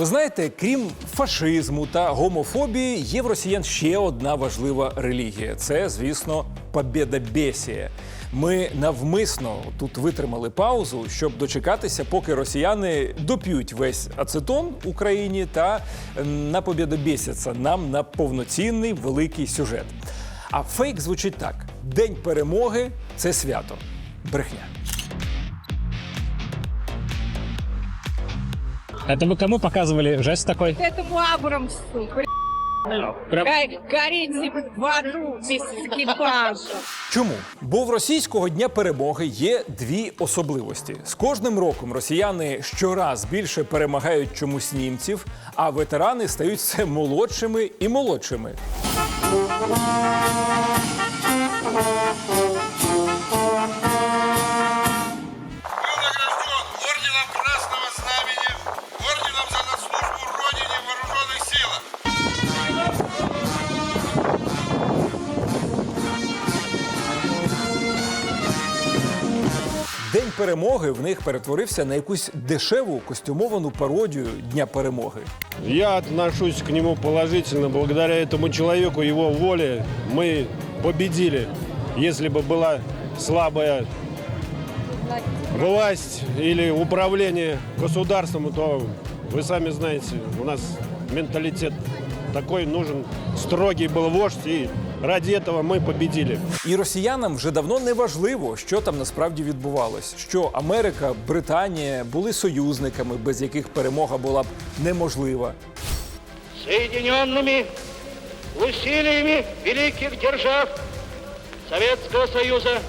Ви знаєте, крім фашизму та гомофобії, є в росіян ще одна важлива релігія. Це, звісно, побєдобєсія. Ми навмисно тут витримали паузу, щоб дочекатися, поки росіяни доп'ють весь ацетон Україні та напобєдобєсяться нам на повноцінний великий сюжет. А фейк звучить так: День перемоги це свято. Брехня. Это вы кому показывали жест такой? этому Абрамсу. Прям- Гореть в аду без экипажа. Чому? Бо в російського дня перемоги є дві особливості. З кожним роком росіяни щораз більше перемагають чомусь німців, а ветерани стають все молодшими і молодшими. перемоги в них перетворився на якусь дешеву костюмовану пародію Дня перемоги. Я отношусь к нему положительно. Благодаря этому человеку, его воле, мы победили. Если бы была слабая власть или управление государством, то вы сами знаете, у нас менталитет такой нужен. Строгий был вождь, и ради этого мы победили. І росіянам вже давно не важливо, що там насправді відбувалось. Що Америка, Британія були союзниками, без яких перемога була б неможлива. соединенными усилиями великих держав Советского Союза,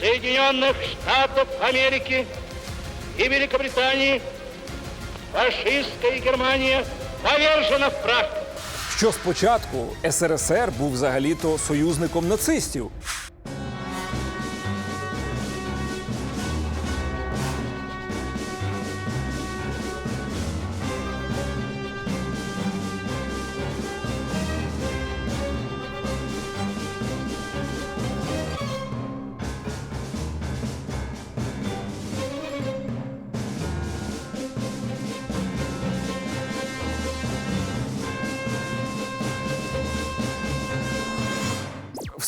Соединенных Штатов Америки и Великобритании фашистская Германия повержена в прах. Що спочатку СРСР був взагалі-то союзником нацистів.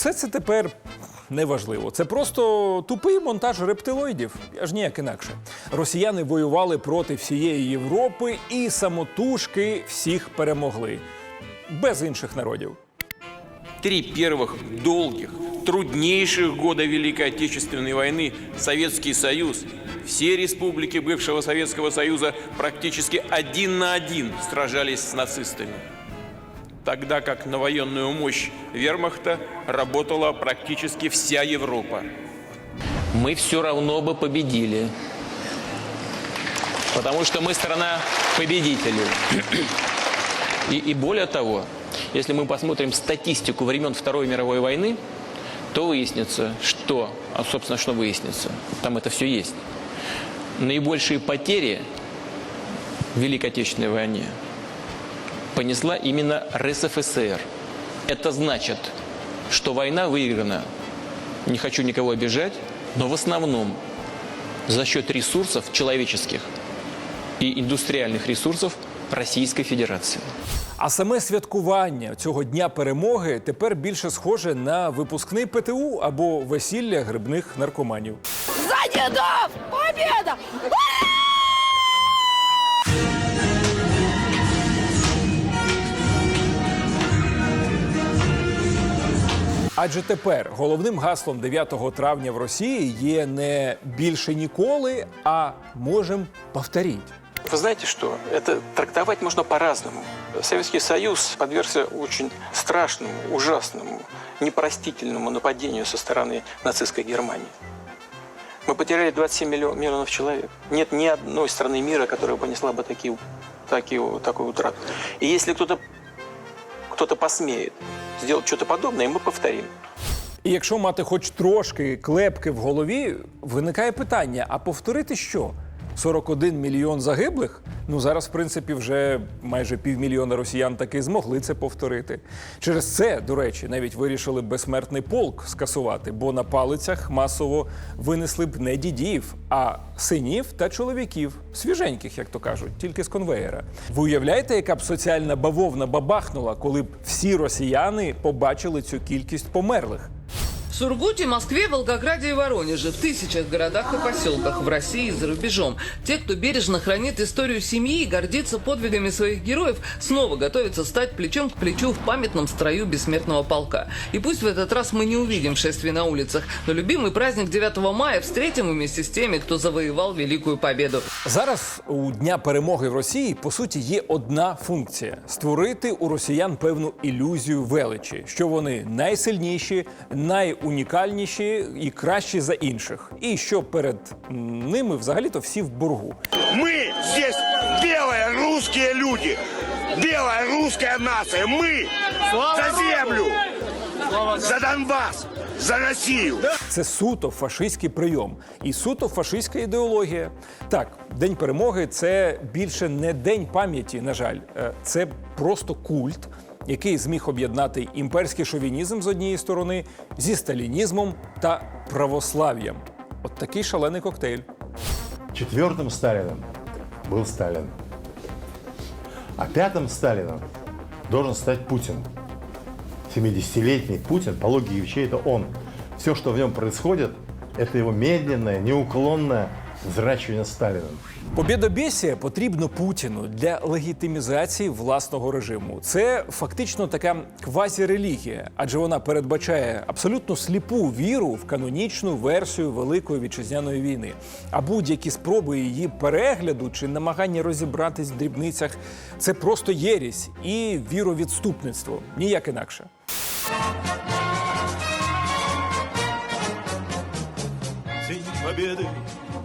Все це тепер неважливо. Це просто тупий монтаж рептилоїдів, аж ніяк інакше. Росіяни воювали проти всієї Європи і самотужки всіх перемогли. Без інших народів. Три первых долгих, труднейших года Великой Отечественной войны Советский Союз, все республики бывшего Советского Союза практически один на один сражались с нацистами. Тогда как на военную мощь вермахта работала практически вся Европа. мы все равно бы победили. Потому что мы страна победителей. И, и более того, если мы посмотрим статистику времен Второй мировой войны, то выяснится, что, а собственно, что выяснится, там это все есть. Наибольшие потери в Великой Отечественной войне понесла именно РСФСР. Это значит, что война выиграна, не хочу никого обижать, но в основном за счет ресурсов человеческих и индустриальных ресурсов Российской Федерации. А саме святкування цього дня перемоги тепер більше схоже на випускний ПТУ або весілля грибних наркоманів. За дедов! Победа! Адже тепер головним гаслом 9 травня в Росії є не більше ніколи, а можем повторіть. Вы знаете что? Это трактовать можно по-разному. Советский Союз подвергся очень страшному, ужасному, непростительному нападению со стороны нацистской Германии. Мы потеряли 27 миллион- миллионов человек. Нет ни одной страны мира, которая понесла бы такие, такие, такую утрату. И если кто-то кто посмеет сделать что-то подобное, мы повторим. І якщо мати хоч трошки клепки в голові, виникає питання: а повторити що? 41 мільйон загиблих. Ну зараз, в принципі, вже майже півмільйона росіян таки змогли це повторити. Через це, до речі, навіть вирішили безсмертний полк скасувати, бо на палицях масово винесли б не дідів, а синів та чоловіків, свіженьких, як то кажуть, тільки з конвеєра. Ви уявляєте, яка б соціальна бавовна бабахнула, коли б всі росіяни побачили цю кількість померлих? В Сургуте, Москве, Волгограде и Воронеже, в тысячах городах и поселках в России и за рубежом. Те, кто бережно хранит историю семьи и гордится подвигами своих героев, снова готовятся стать плечом к плечу в памятном строю бессмертного полка. И пусть в этот раз мы не увидим шествий на улицах, но любимый праздник 9 мая встретим вместе с теми, кто завоевал Великую Победу. Зараз у Дня перемоги в Росії по суті є одна функція створити у росіян певну ілюзію величі, що вони найсильніші, найунікальніші і кращі за інших, і що перед м, ними взагалі-то всі в боргу. Мы здесь белые русские люди. Белая русская нация. Мы за землю. За Донбасс. За Россию. Це суто фашистський прийом і суто фашистська ідеологія. Так, день перемоги це більше не день пам'яті. На жаль, Е, це просто культ, який зміг об'єднати імперський шовінізм з однієї сторони зі сталінізмом та православ'ям. От такий шалений коктейль. Четвертым Сталиным был Сталин. А пятым Сталином должен стать Путин. 70-летний Путин, по логике вещей, это он. Все, что в нем происходит, это его медленное, неуклонное взращивание Сталином. Побєдобєсія потрібно Путіну для легітимізації власного режиму. Це фактично така квазірелігія, адже вона передбачає абсолютно сліпу віру в канонічну версію Великої вітчизняної війни. А будь-які спроби її перегляду чи намагання розібратись в дрібницях це просто єрість і віровідступництво. Ніяк інакше. День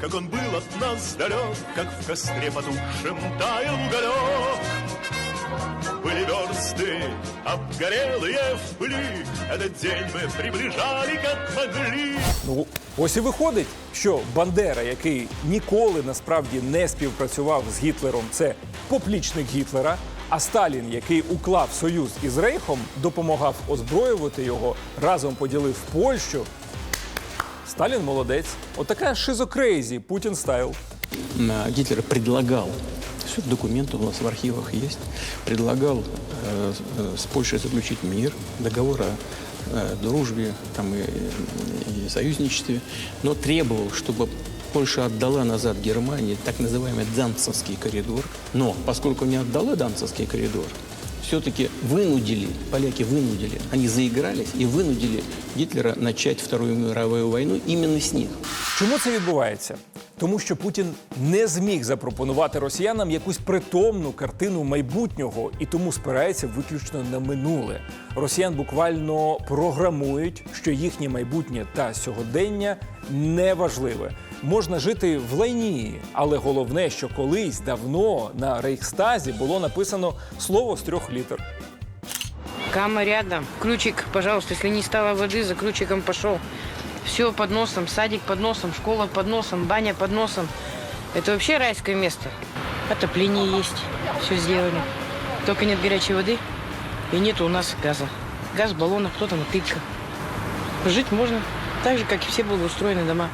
как он был от нас далек, как в костре потухшем таял уголек. Были версты, обгорелые в пыли, этот день мы приближали, как могли. Ну, ось і виходить, що Бандера, який ніколи насправді не співпрацював з Гітлером, це поплічник Гітлера. А Сталін, який уклав союз із Рейхом, допомагав озброювати його, разом поділив Польщу. Сталін молодець. Отака шизокрейзі Путін стайл. А, Гитлер предлагал, все документы у нас в архивах есть, предлагал э, э, с Польшей заключить мир, договор о э, дружбе там, и, и союзничестве, но требовал, чтобы Польша отдала назад Германии так называемый Данцевский коридор. Но поскольку не отдала Данцевский коридор, все-таки вынудили, поляки вынудили, они заигрались и вынудили Гитлера начать Вторую мировую войну именно с них. Чому це відбувається? Тому що Путін не зміг запропонувати росіянам якусь притомну картину майбутнього і тому спирається виключно на минуле. Росіян буквально програмують, що їхнє майбутнє та сьогодення неважливе. Можна жити в лайні, але головне, що колись давно на рейхстазі було написано слово з трьох літер. Кама рядом. Ключик, пожалуйста, если не стало воды, за ключиком пошел. Все под носом, садик под носом, школа под носом, баня под носом. Это вообще райское место. Отопление есть, все сделали. Только нет горячей воды и нет у нас газа. Газ в баллонах, кто-то на тыках. Жить можно так же, как и все благоустроены дома.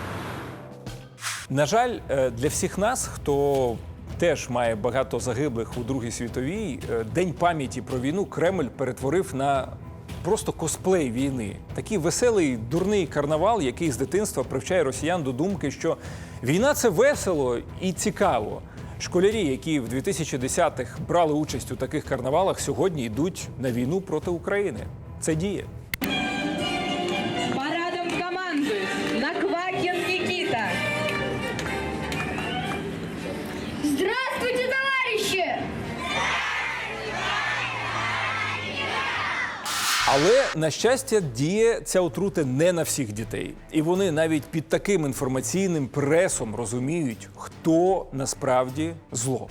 На жаль, е, для всіх нас, хто теж має багато загиблих у Другій світовій, е, День пам'яті про війну Кремль перетворив на просто косплей війни. Такий веселий дурний карнавал, який з дитинства привчає росіян до думки, що війна це весело і цікаво. Школярі, які в 2010-х брали участь у таких карнавалах, сьогодні йдуть на війну проти України. Це діє. Парадом командует Наквакин Никита. Здравствуйте, товарищи! Але на щастя, діє ця отрута не на всіх дітей, і вони навіть під таким інформаційним пресом розуміють, хто насправді зло.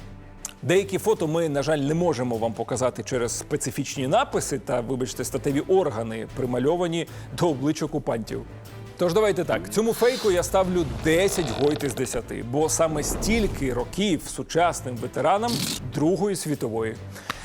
Деякі фото ми, на жаль, не можемо вам показати через специфічні написи та, вибачте, статеві органи, примальовані до облич окупантів. Тож давайте так. Цьому фейку я ставлю 10 гойт із 10, бо саме стільки років сучасним ветеранам Другої світової.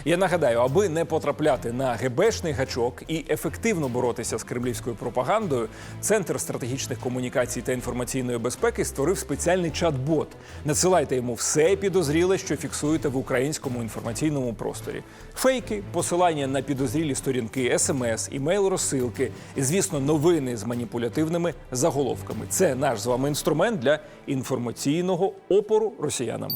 Я нагадаю, аби не потрапляти на ГБшний гачок і ефективно боротися з кремлівською пропагандою, Центр стратегічних комунікацій та інформаційної безпеки створив спеціальний чат-бот. Надсилайте йому все підозріле, що фіксуєте в українському інформаційному просторі. Фейки, посилання на підозрілі сторінки, смс, імейл розсилки і, звісно, новини з маніпулятивними заголовками. Це наш з вами інструмент для інформаційного опору росіянам.